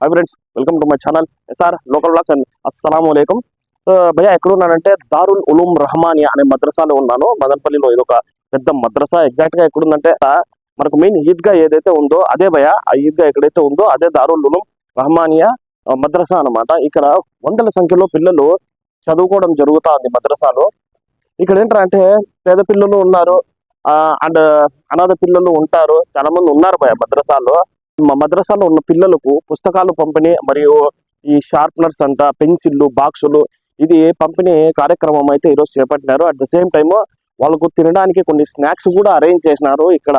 Hi friends welcome to my channel SR local blogs and అస్సలం అయికం భయ్య ఎక్కడ ఉన్నానంటే దారుల్ ఉలూమ్ రహమానియా అనే మద్రసాలో ఉన్నాను. మదనపల్లిలో ఇది ఒక పెద్ద మద్రసా. ఎగ్జాక్ట్గా ఎక్కడుందంటే మనకు మెయిన్ ఈద్గా ఏదైతే ఉందో అదే భయ ఆ ఈద్గా ఎక్కడైతే ఉందో అదే దారుల్ ఉలూమ్ రహమానియా మద్రసా అన్నమాట. ఇక్కడ వందల సంఖ్యలో పిల్లలు చదువుకోవడం జరుగుతా ఉంది మద్రసాలో. ఇక్కడ ఏంటంటే పేద పిల్లలు ఉన్నారు. అండ్ అనాథ పిల్లలు ఉంటారు. చాలా మంది ఉన్నారు భయ మద్రసాలో. మా మద్రసాలో ఉన్న పిల్లలకు పుస్తకాలు పంపిణీ మరియు ఈ షార్ప్నర్స్ అంట పెన్సిళ్ళు బాక్సులు ఇది పంపిణీ కార్యక్రమం అయితే ఈరోజు చేపట్టినారు. అట్ ద సేమ్ టైమ్ వాళ్ళకు తినడానికి కొన్ని స్నాక్స్ కూడా అరేంజ్ చేసినారు. ఇక్కడ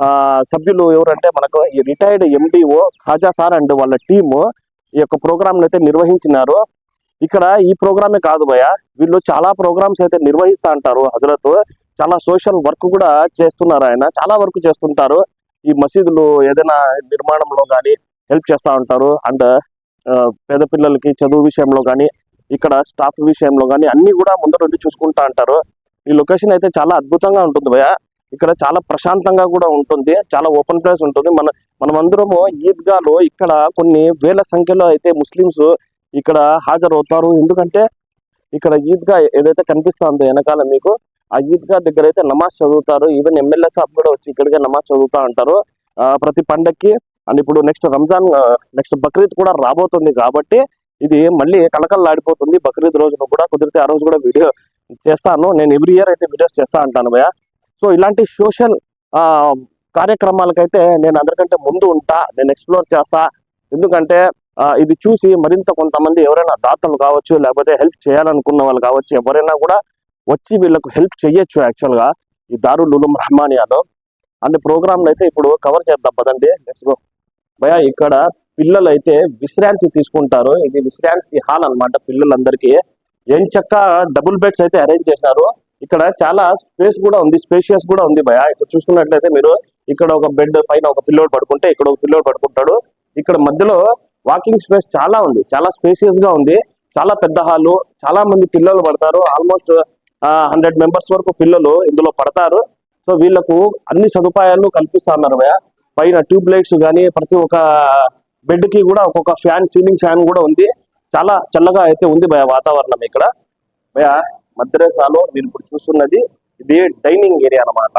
ఆ, సభ్యులు ఎవరంటే మనకు ఈ retired MDO Khaja sir and వాళ్ళ టీము ఈ యొక్క ప్రోగ్రామ్ అయితే నిర్వహించినారు. ఇక్కడ ఈ ప్రోగ్రామే కాదు భయ వీళ్ళు చాలా ప్రోగ్రామ్స్ అయితే నిర్వహిస్తా అంటారు హజరత్. చాలా సోషల్ వర్క్ కూడా చేస్తున్నారు ఆయన చాలా వర్క్ చేస్తుంటారు. ఈ మసీదులు ఏదైనా నిర్మాణంలో కానీ హెల్ప్ చేస్తూ ఉంటారు. అండ్ పేద పిల్లలకి చదువు విషయంలో కానీ ఇక్కడ స్టాఫ్ విషయంలో కానీ అన్ని కూడా ముందరుండి చూసుకుంటా అంటారు ఈ లొకేషన్ అయితే చాలా అద్భుతంగా ఉంటుంది భయ ఇక్కడ చాలా ప్రశాంతంగా కూడా ఉంటుంది. చాలా ఓపెన్ ప్లేస్ ఉంటుంది. మన మనమందరము ఈద్గాలో ఇక్కడ కొన్ని వేల సంఖ్యలో అయితే ముస్లిమ్స్ ఇక్కడ హాజరవుతారు. ఎందుకంటే ఇక్కడ ఈద్గా ఏదైతే కనిపిస్తుందో వెనకాల మీకు ఆ ఈద్గా దగ్గర అయితే నమాజ్ చదువుతారు. ఈవెన్ ఎమ్మెల్యే సాబ్ కూడా వచ్చి ఇక్కడికే నమాజ్ చదువుతా ఉంటారు. ప్రతి పండక్కి అండ్ ఇప్పుడు నెక్స్ట్ రంజాన్ నెక్స్ట్ బక్రీద్ కూడా రాబోతుంది కాబట్టి ఇది మళ్ళీ కలకల్లాడిపోతుంది బక్రీద్ రోజున కూడా కుదిరితే ఆ రోజు కూడా వీడియో చేస్తాను. నేను ఎవ్రీ ఇయర్ అయితే వీడియోస్ చేస్తా అంటాను భయ సో ఇలాంటి సోషల్ కార్యక్రమాలకైతే నేను అందరికంటే ముందు ఉంటా. నేను ఎక్స్ప్లోర్ చేస్తా. ఎందుకంటే ఇది చూసి మరింత కొంతమంది ఎవరైనా దాతలు కావచ్చు లేకపోతే హెల్ప్ చేయాలనుకున్న వాళ్ళు కావచ్చు ఎవరైనా కూడా వచ్చి వీళ్ళకు హెల్ప్ చేయొచ్చు యాక్చువల్గా ఈ దారుల్ ఉలూమ్ రహమానియాలో అన్ని ప్రోగ్రాంలు అయితే ఇప్పుడు కవర్ చేద్దాం పదండి. లెట్స్ గో భయ ఇక్కడ పిల్లలు అయితే విశ్రాంతి తీసుకుంటారు. ఇది విశ్రాంతి హాల్ అన్నమాట పిల్లలందరికీ. ఎంచక్క డబుల్ బెడ్స్ అయితే అరేంజ్ చేశారు. ఇక్కడ చాలా స్పేస్ కూడా ఉంది స్పేషియస్ కూడా ఉంది భయ ఇక్కడ చూసుకున్నట్లయితే మీరు ఇక్కడ ఒక బెడ్ పైన ఒక పిల్లోడు పడుకుంటే ఇక్కడ ఒక పిల్లోడు పడుకుంటాడు. ఇక్కడ మధ్యలో వాకింగ్ స్పేస్ చాలా ఉంది చాలా స్పేసియస్గా ఉంది. చాలా పెద్ద హాలు చాలా మంది పిల్లలు పడతారు. ఆల్మోస్ట్ హండ్రెడ్ మెంబర్స్ వరకు పిల్లలు ఇందులో పడతారు. సో వీళ్ళకు అన్ని సదుపాయాలు కల్పిస్తా ఉన్నారు భయ పైన ట్యూబ్ లైట్స్ కానీ ప్రతి ఒక్క బెడ్కి కూడా ఒక్కొక్క ఫ్యాన్ సీలింగ్ ఫ్యాన్ కూడా ఉంది. చాలా చల్లగా అయితే ఉంది భయ వాతావరణం ఇక్కడ. భయ మద్రసాలో మీరు ఇప్పుడు చూస్తున్నది ఇది డైనింగ్ ఏరియా అన్నమాట.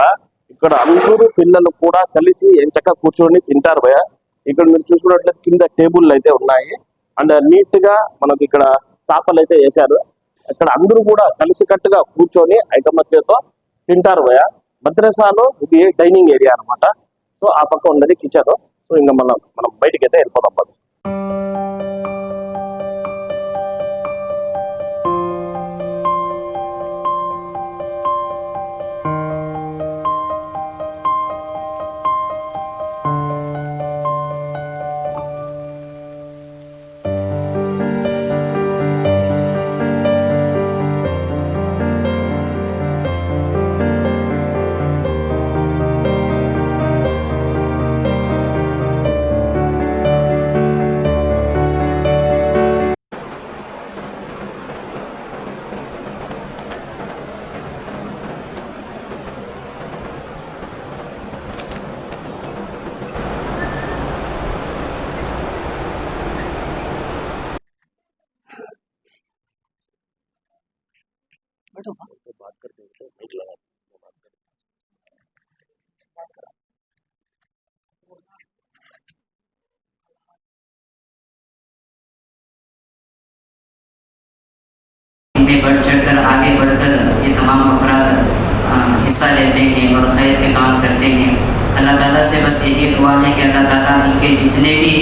ఇక్కడ అందరూ పిల్లలు కూడా కలిసి ఎంచక్క కూర్చొని తింటారు భయ ఇక్కడ మీరు చూసుకున్నట్లయితే కింద టేబుల్ అయితే ఉన్నాయి. అండ్ నీట్గా మనకి ఇక్కడ చాపలు అయితే వేశారు. ఇక్కడ అందరూ కూడా కలిసికట్టుగా కూర్చొని ఐకమత్యతో తింటారు భయ భద్రసాలో ఇది డైనింగ్ ఏరియా అన్నమాట. సో ఆ పక్క ఉన్నది కిచెన్. సో ఇంకా మనం మనం బయటికి అయితే వెళ్ళిపోదాం పద. में बढ़ चढ़कर आगे बढ़कर ये तमाम अफराद हिस्सा लेते हैं और खैर के काम करते हैं। अल्लाह ताला से बस यही दुआ है कि अल्लाह ताला इनके जितने भी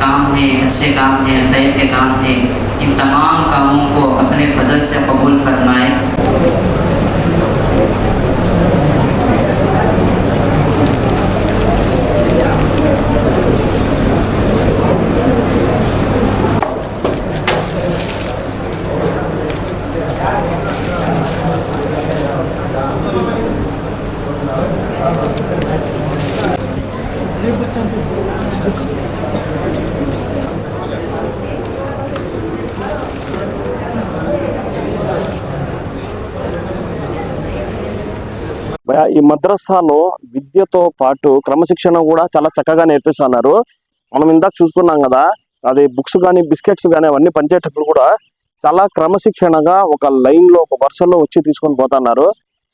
काम हैं अच्छे काम हैं खैर के काम हैं इन तमाम कामों को अपने फजल से कबूल फरमाए। ఈ మద్రసాలో విద్యతో పాటు క్రమశిక్షణ కూడా చాలా చక్కగా నేర్పిస్తున్నారు. మనం ఇందాక చూసుకున్నాం కదా అది బుక్స్ కానీ బిస్కెట్స్ కానీ అవన్నీ పనిచేటప్పుడు కూడా చాలా క్రమశిక్షణగా ఒక లైన్లో ఒక వరుసలో వచ్చి తీసుకొని పోతున్నారు.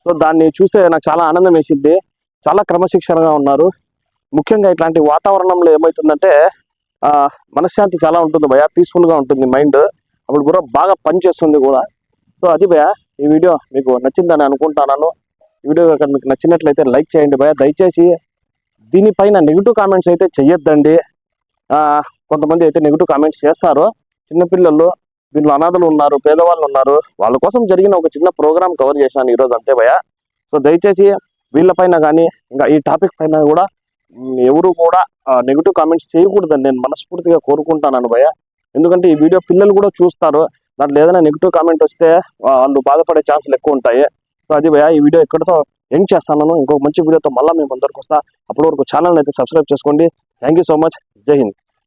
సో దాన్ని చూస్తే నాకు చాలా ఆనందం వేసింది. చాలా క్రమశిక్షణగా ఉన్నారు. ముఖ్యంగా ఇట్లాంటి వాతావరణంలో ఏమవుతుందంటే మనశ్శాంతి చాలా ఉంటుంది భయ పీస్ఫుల్గా ఉంటుంది మైండ్. అప్పుడు కూడా బాగా పనిచేస్తుంది కూడా. సో అది భయ ఈ వీడియో మీకు నచ్చిందని అనుకుంటున్నాను. ఈ వీడియో కనుక మీకు నచ్చినట్లయితే లైక్ చేయండి భయ దయచేసి దీనిపైన నెగిటివ్ కామెంట్స్ అయితే చెయ్యొద్దండి. కొంతమంది అయితే నెగిటివ్ కామెంట్స్ చేస్తారు. చిన్నపిల్లలు దీనిలో అనాథలు ఉన్నారు పేదవాళ్ళు ఉన్నారు. వాళ్ళ కోసం జరిగిన ఒక చిన్న ప్రోగ్రామ్ కవర్ చేశాను ఈరోజు అంతే భయ సో దయచేసి వీళ్ళపైన కానీ ఇంకా ఈ టాపిక్ పైన కూడా ఎవరు కూడా నెగిటివ్ కామెంట్స్ చేయకూడదని నేను మనస్ఫూర్తిగా కోరుకుంటాను భయ ఎందుకంటే ఈ వీడియో పిల్లలు కూడా చూస్తారు. దాంట్లో ఏదైనా నెగిటివ్ కామెంట్ వస్తే వాళ్ళు బాధపడే ఛాన్సులు ఎక్కువ ఉంటాయి. సో అది భయ ఈ వీడియో ఎక్కడితో ఎండ్ చేస్తాను ఇంకొక మంచి వీడియోతో మళ్ళీ మేము అందరికి వస్తా. అప్పటి వరకు ఛానల్ అయితే సబ్స్క్రైబ్ చేసుకోండి. థ్యాంక్ యూ సో మచ్ జై హింద్.